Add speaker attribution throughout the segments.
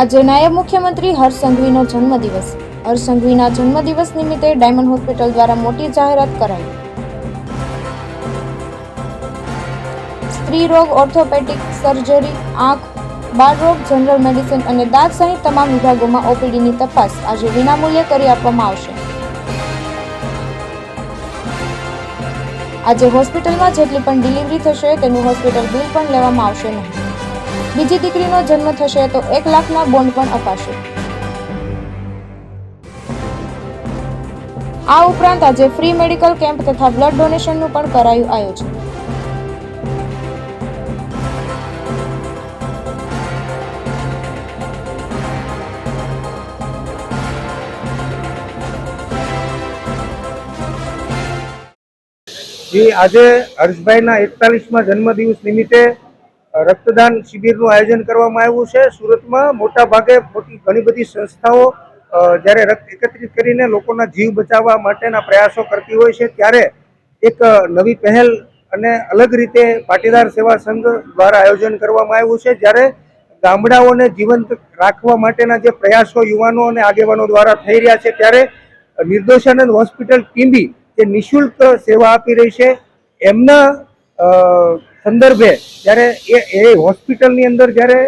Speaker 1: આજે નાયબ મુખ્યમંત્રી હર્ષ જન્મદિવસ. હર્ષ જન્મદિવસ નિમિત્તે ડાયમંડ હોસ્પિટલ દ્વારા મોટી જાહેરાત કરાઈ. સ્ત્રી રોગ ઓર્થોપેડિક સર્જરી, આંખ, બાળરોગ, જનરલ મેડિસિન અને દાંત સહિત તમામ વિભાગોમાં ઓપીડીની તપાસ આજે વિનામૂલ્યે કરી આપવામાં આવશે. આજે હોસ્પિટલમાં જેટલી પણ ડિલિવરી થશે તેનું હોસ્પિટલ બિલ પણ લેવામાં આવશે નહીં. બીજી દીકરીનો જન્મ થશે તો એક લાખના બોન્ડ પણ અપાશે. આ ઉપરાંત આજે ફ્રી મેડિકલ કેમ્પ તથા બ્લડ ડોનેશનનું પણ કરાયું આયોજન.
Speaker 2: જી, આજે હર્ષભાઈના એકતાલીસમાં જન્મદિવસ નિમિત્તે રક્તદાન શિબિરનું આયોજન કરવામાં આવ્યું છે. સુરતમાં મોટા ભાગે મોટી ઘણી બધી સંસ્થાઓ જ્યારે રક્ત એકત્રિત કરીને લોકોના જીવ બચાવવા માટેના પ્રયાસો કરતી હોય છે, ત્યારે એક નવી પહેલ અને અલગ રીતે પાટીદાર સેવા સંઘ દ્વારા આયોજન કરવામાં આવ્યું છે. જ્યારે ગામડાઓને જીવંત રાખવા માટેના જે પ્રયાસો યુવાનો અને આગેવાનો દ્વારા થઈ રહ્યા છે, ત્યારે નિર્દોષાનંદ હોસ્પિટલ ટીમ્બી જે નિઃશુલ્ક સેવા આપી રહી છે, એમના સંદર્ભે જ્યારે એ એ હોસ્પિટલની અંદર જ્યારે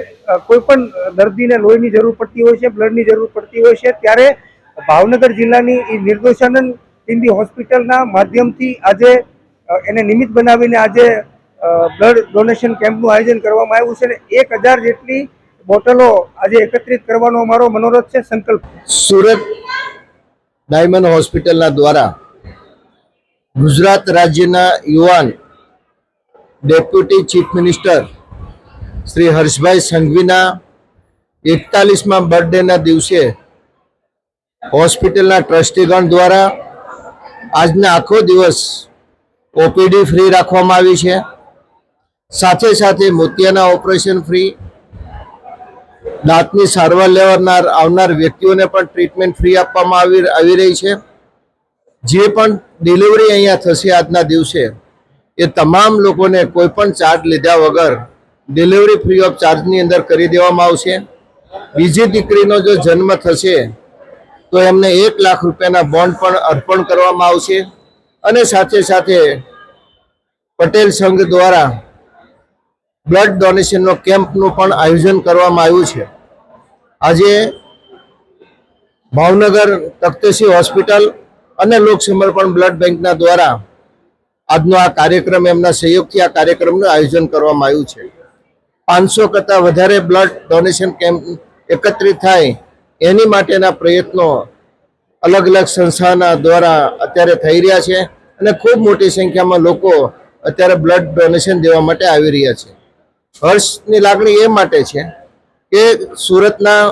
Speaker 2: કોઈપણ કોઈ પણ દર્દીને લોહીની જરૂર પડતી હોય છે, બ્લડની જરૂર પડતી હોય છે, ત્યારે ભાવનગર જિલ્લાની એ નિર્દોષાનંદ ટીમ્બી હોસ્પિટલના માધ્યમથી આજે એને નિમિત્ત બનાવીને આજે બ્લડ ડોનેશન કેમ્પનું આયોજન કરવામાં આવ્યું છે અને એક હજાર જેટલી બોટલો આજે એકત્રિત કરવાનો અમારો મનોરથ છે, સંકલ્પ.
Speaker 3: સુરત ડાયમંડ હોસ્પિટલના દ્વારા ગુજરાત રાજ્યના યુવાન deputy chief minister Shri Harshbhai સંઘવીના એકતાલીસમાં બર્થડેના દિવસે હોસ્પિટલના ટ્રસ્ટીગણ દ્વારા આજના આખો દિવસ ઓપીડી ફ્રી રાખવામાં આવી છે. સાથે સાથે મોતિયાના ઓપરેશન ફ્રી, દાંતની સારવાર લેવાનાર, આવનાર વ્યક્તિઓને પણ ટ્રીટમેન્ટ ફ્રી આપવામાં આવી આવી રહી છે. જે પણ ડિલિવરી અહીંયા થશે આજના દિવસે એ તમામ લોકોને કોઈ પણ ચાર્જ લીધા વગર ડિલિવરી ફ્રી ઓફ ચાર્જની અંદર કરી દેવામાં આવશે. બીજી દીકરીનો જો જન્મ થશે, તો એમને એક લાખ રૂપિયાના બોન્ડ પણ અર્પણ કરવામાં આવશે. અને સાથે સાથે પટેલ સંઘ દ્વારા બ્લડ ડોનેશનનો કેમ્પનું પણ આયોજન કરવામાં આવ્યું છે. આજે ભાવનગર તખ્તશ્રી હોસ્પિટલ અને લોક સમર્પણ બ્લડ બેંકના દ્વારા આજનો આ કાર્યક્રમ એમના સહયોગથી આ કાર્યક્રમનું આયોજન કરવામાં આવ્યું છે. પાંચસો કરતાં વધારે બ્લડ ડોનેશન કેમ્પ એકત્રિત થાય એની માટેના પ્રયત્નો અલગ અલગ સંસ્થાના દ્વારા અત્યારે થઈ રહ્યા છે અને ખૂબ મોટી સંખ્યામાં લોકો અત્યારે બ્લડ ડોનેશન દેવા માટે આવી રહ્યા છે. હર્ષની લાગણી એ માટે છે કે સુરતના,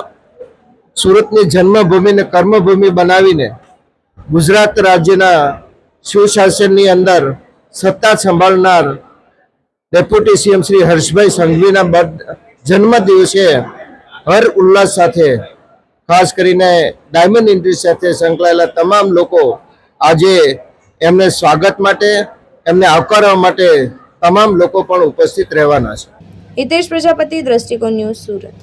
Speaker 3: સુરતની જન્મભૂમિને કર્મભૂમિ બનાવીને ગુજરાત રાજ્યના સુશાસનની અંદર સત્તા સંભાળનાર ડેપ્યુટી સીએમ શ્રી હર્ષભાઈ સંઘવીના જન્મ દિવસે હર ઉલ્લાસ સાથે, ખાસ કરીને ડાયમંડ ઇન્ડસ્ટ્રી સાથે સંકળાયેલા તમામ લોકો આજે એમને સ્વાગત માટે, એમને આવકારવા માટે તમામ લોકો પણ ઉપસ્થિત રહેવાના છે.
Speaker 1: હિતેશ પ્રજાપતિ, દ્રષ્ટિકોણ ન્યૂઝ સુરત.